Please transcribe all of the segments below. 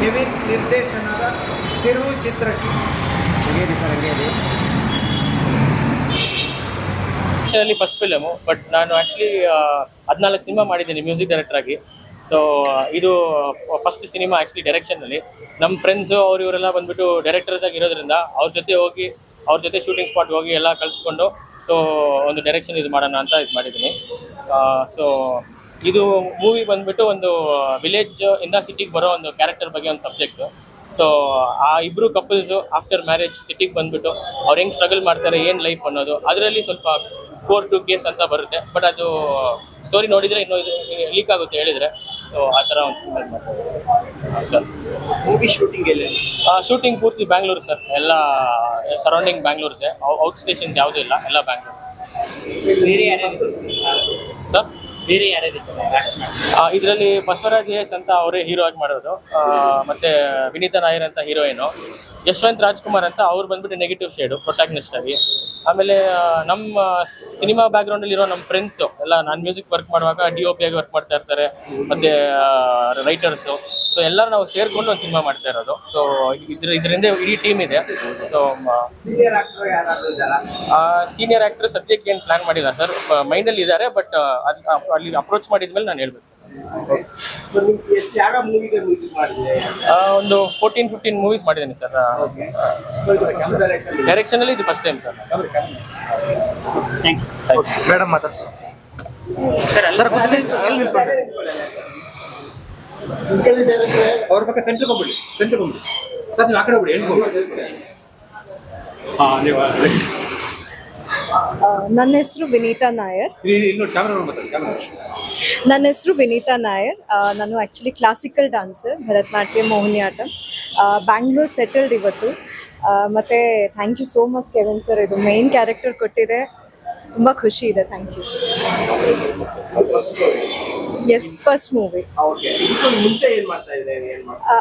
Kevin ನಿರ್ದೇಶನದ ತಿರುವು ಚಿತ್ರಕ್ಕೆ. ಫಸ್ಟ್ ಫಿಲಮು ಬಟ್ ನಾನು ಆ್ಯಕ್ಚುಲಿ ಹದಿನಾಲ್ಕು ಸಿನಿಮಾ ಮಾಡಿದ್ದೀನಿ ಮ್ಯೂಸಿಕ್ ಡೈರೆಕ್ಟರ್ ಆಗಿ. ಸೊ ಇದು ಫಸ್ಟ್ ಸಿನಿಮಾ ಆ್ಯಕ್ಚುಲಿ ಡೈರೆಕ್ಷನಲ್ಲಿ ನಮ್ಮ ಫ್ರೆಂಡ್ಸು ಅವ್ರು ಇವರೆಲ್ಲ ಬಂದ್ಬಿಟ್ಟು ಡೈರೆಕ್ಟರ್ಸ್ ಆಗಿ ಇರೋದ್ರಿಂದ ಅವ್ರ ಜೊತೆ ಹೋಗಿ, ಅವ್ರ ಜೊತೆ ಶೂಟಿಂಗ್ ಸ್ಪಾಟ್ ಹೋಗಿ ಎಲ್ಲ ಕಲ್ತ್ಕೊಂಡು ಸೊ ಒಂದು ಡೈರೆಕ್ಷನ್ ಇದು ಮಾಡೋಣ ಅಂತ ಇದು ಮಾಡಿದ್ದೀನಿ. ಸೊ ಇದು ಮೂವಿ ಬಂದ್ಬಿಟ್ಟು ಒಂದು ವಿಲೇಜ್ ಇಂದ ಸಿಟಿಗೆ ಬರೋ ಒಂದು ಕ್ಯಾರೆಕ್ಟರ್ ಬಗ್ಗೆ ಒಂದು ಸಬ್ಜೆಕ್ಟ್ ಸೊ ಆ ಇಬ್ರು ಕಪಲ್ಸು ಆಫ್ಟರ್ ಮ್ಯಾರೇಜ್ ಸಿಟಿಗೆ ಬಂದ್ಬಿಟ್ಟು ಅವ್ರು ಹೆಂಗೆ ಸ್ಟ್ರಗಲ್ ಮಾಡ್ತಾರೆ ಏನು ಲೈಫ್ ಅನ್ನೋದು ಅದರಲ್ಲಿ ಸ್ವಲ್ಪ ಕೋರ್ಟ್ ಟು ಕೇಸ್ ಅಂತ ಬರುತ್ತೆ. ಬಟ್ ಅದು ಸ್ಟೋರಿ ನೋಡಿದ್ರೆ ಇನ್ನೂ ಲೀಕ್ ಆಗುತ್ತೆ ಹೇಳಿದ್ರೆ. ಸೊ ಆ ಥರ ಒಂದು ಸಿನಿಮಾ ಮಾಡ್ತಾರೆ ಸರ್. ಮೂವಿ ಶೂಟಿಂಗ್ ಎಲ್ಲ? ಶೂಟಿಂಗ್ ಪೂರ್ತಿ ಬ್ಯಾಂಗ್ಳೂರು ಸರ್. ಎಲ್ಲ ಸರೌಂಡಿಂಗ್ ಬ್ಯಾಂಗ್ಳೂರ್ಸೆ ಔಟ್ ಸ್ಟೇಷನ್ಸ್ ಯಾವುದೂ ಇಲ್ಲ. ಎಲ್ಲ ಬ್ಯಾಂಗ್ಳೂರು ಸರ್? ಬೇರೆ ಯಾರ್ಯಾರು ಇದರಲ್ಲಿ ಬಸವರಾಜ್ ಎಸ್ ಅಂತ ಅವರೇ ಹೀರೋ ಆಗಿ ಮಾಡೋದು ಮತ್ತೆ ವಿನೀತಾ ನಾಯರ್ ಅಂತ ಹೀರೋಯಿನು ಯಶವಂತ್ ರಾಜ್ಕುಮಾರ್ ಅಂತ ಅವ್ರು ಬಂದ್ಬಿಟ್ಟು ನೆಗೆಟಿವ್ ಶೇಡು ಪ್ರೊಟಾಗ್ನಿಸ್ಟ್ ಆಗಿ. ಆಮೇಲೆ ನಮ್ಮ ಸಿನಿಮಾ ಬ್ಯಾಕ್ಗ್ರೌಂಡಲ್ಲಿ ಇರೋ ನಮ್ಮ ಫ್ರೆಂಡ್ಸು ಎಲ್ಲ ನಾನ್ ಮ್ಯೂಸಿಕ್ ವರ್ಕ್ ಮಾಡುವಾಗ ಡಿ ಒ ಪಿ ಆಗಿ ವರ್ಕ್ ಮಾಡ್ತಾ ಇರ್ತಾರೆ. ಮತ್ತೆ ರೈಟರ್ಸು ಸೊ ಎಲ್ಲರೂ ನಾವು ಸೇರ್ಕೊಂಡು ಒಂದು ಸಿನಿಮಾ ಮಾಡ್ತಾ ಇರೋದು. ಸೊ ಇದ್ರ ಇದರಿಂದ ಇಡೀ ಟೀಮ್ ಇದೆ. ಸೊ ಸೀನಿಯರ್ ಆಕ್ಟರ್ ಸದ್ಯಕ್ಕೆ ಏನು ಪ್ಲಾನ್ ಮಾಡಿಲ್ಲ ಸರ್ ಮೈಂಡಲ್ಲಿ ಇದ್ದಾರೆ ಬಟ್ ಅಲ್ಲಿ ಅಪ್ರೋಚ್ ಮಾಡಿದ್ಮೇಲೆ ನಾನು ಹೇಳ್ಬೇಕು. ಒಂದು ಫೋರ್ಟೀನ್ ಫಿಫ್ಟೀನ್ ಮೂವೀಸ್ ಮಾಡಿದ್ದೀನಿ ಸರ್ ಡೈರೆಕ್ಷನ್ ಅಲ್ಲಿ ಇದು ಫಸ್ಟ್ ಟೈಮ್ ಸರ್ ಮೇಡಮ್ ಮಾತಾಡ್ಸು. ಸರ್? ಅವ್ರ ಪಕ್ಕ ಸೆಂಟ್ರ್ ಸೆಂಟ್ರ್ ಸರ್ ನೀವು ಆ ಕಡೆ ಹೋಗ್ಬಿಡಿ ಹೆಣ್ಣು ಹಾಂ ನೀವು ನನ್ನ ಹೆಸರು ವಿನೀತಾ ನಾಯರ್. ನನ್ನ ಹೆಸರು ವಿನೀತಾ ನಾಯರ್. ನಾನು ಆ್ಯಕ್ಚುಲಿ ಕ್ಲಾಸಿಕಲ್ ಡಾನ್ಸರ್ ಭರತನಾಟ್ಯ ಆಟಂ ಬ್ಯಾಂಗ್ಳೂರ್ ಸೆಟಲ್ಡ್ ಇವತ್ತು. ಮತ್ತೆ thank you so much Kevin sir ಇದು ಮೇನ್ ಕ್ಯಾರೆಕ್ಟರ್ ಕೊಟ್ಟಿದೆ. ತುಂಬ ಖುಷಿ ಇದೆ thank you yes first movie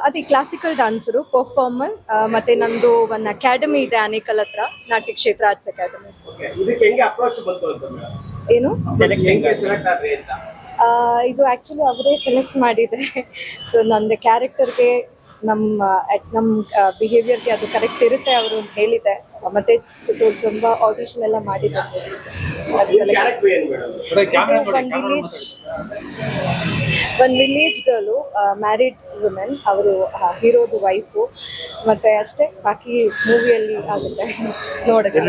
ಅದೇ ಕ್ಲಾಸಿಕಲ್ ಡಾನ್ಸರು ಪರ್ಫಾರ್ಮರ್ ಮತ್ತೆ ನಂದು ಒಂದು ಅಕಾಡೆಮಿ ಇದೆ ಅನೇಕಲ್ ಹತ್ರ ನಾಟ್ಯ ಕ್ಷೇತ್ರ ಆರ್ಟ್ಸ್ ಅಂತ ಏನು? ಇದು ಆಕ್ಚುಲಿ ಅವರೇ ಸೆಲೆಕ್ಟ್ ಮಾಡಿದೆ. ಸೊ ನಂದು ಕ್ಯಾರೆಕ್ಟರ್ಗೆ ನಮ್ಮ ನಮ್ಮ ಬಿಹೇವಿಯರ್ಗೆ ಅದು ಕರೆಕ್ಟ್ ಇರುತ್ತೆ ಅವರು ಹೇಳಿದೆ ಮತ್ತೆ ತುಂಬ ಆಡಿಷನ್ ಎಲ್ಲ ಮಾಡಿದೆ ಸರ್ ಕ್ಯಾರೆಕ್ಟರ್ ಏನು ಮೇಡಮ್ ಒಂದು ವಿಲೇಜ್ ಒಂದು ವಿಲೇಜ್ ಗರ್ಲು ಮ್ಯಾರಿಡ್ ವುಮೆನ್ ಅವರು ಹೀರೋದು ವೈಫು ಮತ್ತೆ ಅಷ್ಟೇ ಬಾಕಿ ಮೂವಿಯಲ್ಲಿ ಆಗುತ್ತೆ. ನೋಡಕ್ಕೆ.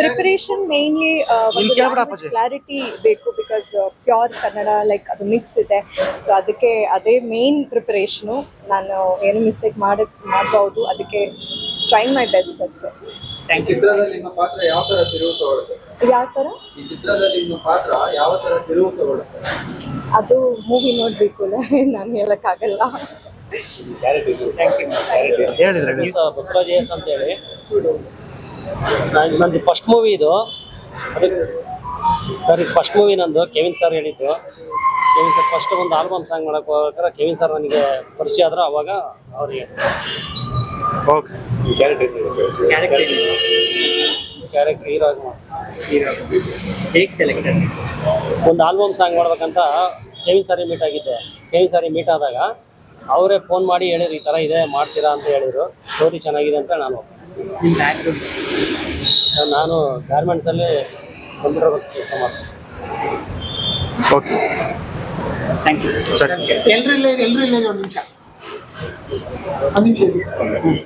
Preparation mainly. ಕ್ಲಾರಿಟಿ ಬೇಕು ಬಿಕಾಸ್ ಪ್ಯೂರ್ ಕನ್ನಡ ಲೈಕ್ ಅದು ಮಿಕ್ಸ್ ಇದೆ. ಸೊ ಅದಕ್ಕೆ ಅದೇ ಮೇನ್ ಪ್ರಿಪರೇಷನು ನಾನು ಏನು ಮಿಸ್ಟೇಕ್ ಮಾಡಬಹುದು ಮಾಡ್ಬೋದು. ಅದಕ್ಕೆ ಟ್ರೈಂಗ್ ಮೈ ಬೆಸ್ಟ್ ಅಷ್ಟೇ. ಈ ಚಿತ್ರದಲ್ಲಿ ನಿಮ್ಮ ಪಾತ್ರ ಯಾವ ತರ ತಿರುವು ತಗೊಳುತ್ತೆ ಯಾವ ಥರ ಈ ಚಿತ್ರದಲ್ಲಿ ನಿಮ್ಮ ಪಾತ್ರ ಯಾವ ತರ ತಿರುವು ತಗೊಳುತ್ತೆ ಅದು ಮೂವಿ ನೋಡಬೇಕು ನಾನು ಹೇಳೋಕ್ಕಾಗಲ್ಲ. ಬಸವರಾಜ್ ಎಸ್ ಅಂತ ಹೇಳಿ. ನಾನ್- ನಂದು ಫಸ್ಟ್ ಮೂವಿ ಇದು. ಅದಕ್ಕೆ ಸರ್ ಇದು ಫಸ್ಟ್ ಮೂವಿ ನಂದು. ಕೆವಿನ್ ಸರ್ ಹೇಳಿದ್ದು. ಕೆವಿನ್ ಸರ್ ಫಸ್ಟ್ ಒಂದು ಆಲ್ಬಮ್ ಸಾಂಗ್ ಮಾಡಕ್ಕೆ ಹೋಗ್ಬೇಕಾದ್ರೆ ಕೆವಿನ್ ಸರ್ ನನಗೆ ಪರಿಚಯ ಆದ್ರೆ ಅವಾಗ ಅವರಿಗೆ. ಓಕೆ ಕ್ಯಾರೆಕ್ಟರ್ ಹೀರೋ ಆಗಿ ಹೇಗೆ ಸೆಲೆಕ್ಟ್ ಒಂದು ಆಲ್ಬಮ್ ಸಾಂಗ್ ಮಾಡ್ಬೇಕಂತ ಕೆವಿನ್ ಸಾರಿ ಮೀಟ್ ಆಗಿದ್ದೆ. ಕೆವಿನ್ ಸಾರಿ ಮೀಟ್ ಆದಾಗ ಅವರೇ ಫೋನ್ ಮಾಡಿ ಹೇಳಿದ್ರು ಈ ಥರ ಇದೆ ಮಾಡ್ತೀರಾ? ಅಂತ ಹೇಳಿದ್ರು. ಸ್ಟೋರಿ ಚೆನ್ನಾಗಿದೆ ಅಂತ ನಾನು ನಾನು ಗಾರ್ಮೆಂಟ್ಸಲ್ಲಿ ಕಂಪ್ಯೂಟರ್ ಕೆಲಸ ಮಾಡ್ತೀನಿ. ಓಕೆ ಥ್ಯಾಂಕ್ ಯು ಸರಿ ಎಲ್ರು ಇಲ್ಲ ಎಲ್ರು ಇಲ್ಲ ಒಂದು ನಿಮಿಷ. ಒಂದು ನಿಮಿಷ